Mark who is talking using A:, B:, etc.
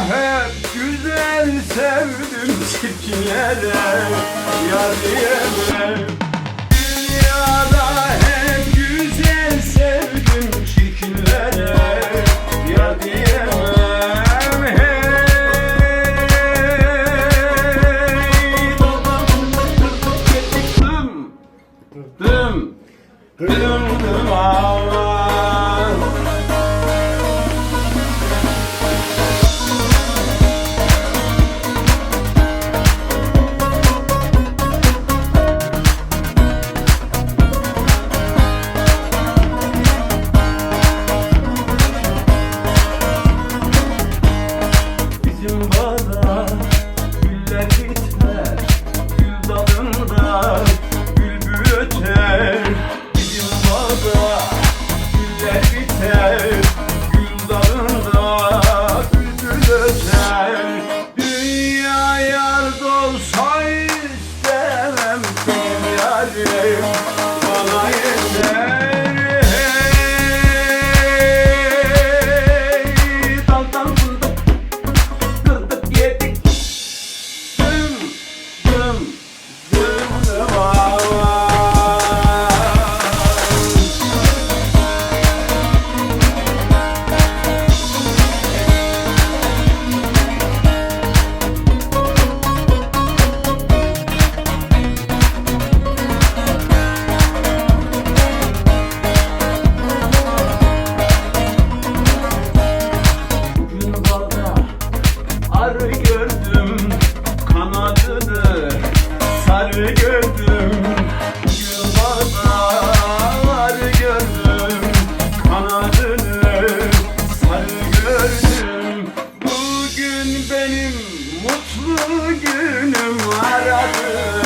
A: hep güzel sevdim çirkinlere Yar diyemem. time mutlu günüm aradı.